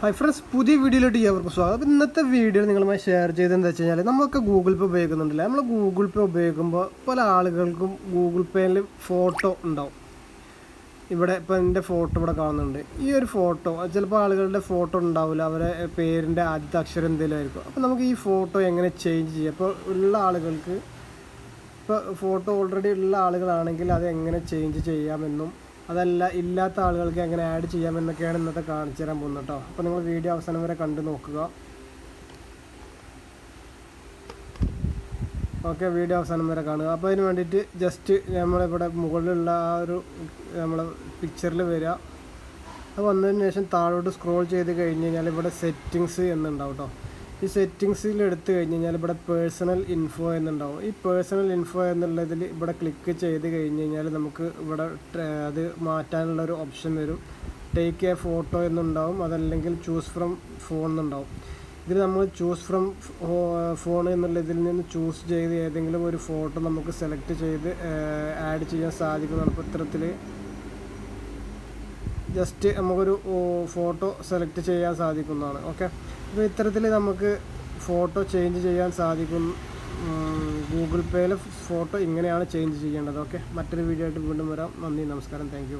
Hi friends പുതിയ വീഡിയോയിലോട്ട് അവർക്ക് സ്വാഗതം. ഇന്നത്തെ വീഡിയോ നിങ്ങളുമായി ഷെയർ ചെയ്തതെന്ന് വെച്ച് കഴിഞ്ഞാൽ നമ്മളൊക്കെ ഗൂഗിൾ പേ ഉപയോഗിക്കുന്നുണ്ടല്ലേ? നമ്മൾ ഗൂഗിൾ പേ ഉപയോഗിക്കുമ്പോൾ പല ആളുകൾക്കും ഗൂഗിൾ പേയിൽ ഫോട്ടോ ഉണ്ടാവും. ഇവിടെ ഇപ്പോൾ എന്റെ ഫോട്ടോ ഇവിടെ കാണുന്നുണ്ട്. ഈ ഒരു ഫോട്ടോ ചിലപ്പോൾ ആളുകളുടെ ഫോട്ടോ ഉണ്ടാവില്ല. അവരെ പേരിന്റെ ആദ്യത്തെ അക്ഷരം എന്തെങ്കിലും ആയിരിക്കും. അപ്പോൾ നമുക്ക് ഈ ഫോട്ടോ എങ്ങനെ ചേഞ്ച് ചെയ്യാം? അപ്പോൾ ഉള്ള ആളുകൾക്ക് ഇപ്പോൾ ഫോട്ടോ ഓൾറെഡി ഉള്ള ആളുകളാണെങ്കിൽ അത് എങ്ങനെ ചേഞ്ച് ചെയ്യാമെന്നും അതല്ല ഇല്ലാത്ത ആളുകൾക്ക് എങ്ങനെ ആഡ് ചെയ്യാം എന്നൊക്കെയാണ് ഇന്നത്തെ കാണിച്ചു തരാൻ പോകുന്നത് കേട്ടോ. അപ്പോൾ നിങ്ങൾ വീഡിയോ അവസാനം വരെ കണ്ടു നോക്കുക. ഓക്കെ വീഡിയോ അവസാനം വരെ കാണുക. അപ്പോൾ അതിന് വേണ്ടിയിട്ട് ജസ്റ്റ് നമ്മളിവിടെ മുകളിലുള്ള ആ ഒരു നമ്മൾ പിക്ചറിൽ വരിക. അത് വന്നതിന് ശേഷം താഴോട്ട് സ്ക്രോൾ ചെയ്ത് കഴിഞ്ഞ് കഴിഞ്ഞാൽ ഇവിടെ സെറ്റിങ്സ് എന്നുണ്ടാവും കേട്ടോ. ഈ സെറ്റിങ്സിൽ എടുത്തു കഴിഞ്ഞ് കഴിഞ്ഞാൽ ഇവിടെ പേഴ്സണൽ ഇൻഫോ എന്നുണ്ടാവും. ഈ പേഴ്സണൽ ഇൻഫോ എന്നുള്ളതിൽ ഇവിടെ ക്ലിക്ക് ചെയ്ത് കഴിഞ്ഞ് കഴിഞ്ഞാൽ നമുക്ക് ഇവിടെ അത് മാറ്റാനുള്ള ഒരു ഓപ്ഷൻ വരും. ടേക്ക് എ ഫോട്ടോ എന്നുണ്ടാവും അതല്ലെങ്കിൽ ചൂസ് ഫ്രം ഫോൺ എന്നുണ്ടാവും. ഇതിൽ നമ്മൾ ചൂസ് ഫ്രം ഫോൺ എന്നുള്ള ഇതിൽ നിന്ന് ചൂസ് ചെയ്ത് ഏതെങ്കിലും ഒരു ഫോട്ടോ നമുക്ക് സെലക്ട് ചെയ്ത് ആഡ് ചെയ്യാൻ സാധിക്കുന്നതാണ് അപ്പോൾ ഇത്തരത്തിൽ ജസ്റ്റ് നമുക്കൊരു ഫോട്ടോ സെലക്ട് ചെയ്യാൻ സാധിക്കുന്നതാണ്. ഓക്കെ അപ്പോൾ ഇത്തരത്തിൽ നമുക്ക് ഫോട്ടോ ചേഞ്ച് ചെയ്യാൻ സാധിക്കും. ഗൂഗിൾ പേയിൽ ഫോട്ടോ ഇങ്ങനെയാണ് ചേഞ്ച് ചെയ്യേണ്ടത്. ഓക്കെ മറ്റൊരു വീഡിയോ ആയിട്ട് വീണ്ടും വരാം. നന്ദി നമസ്കാരം. താങ്ക്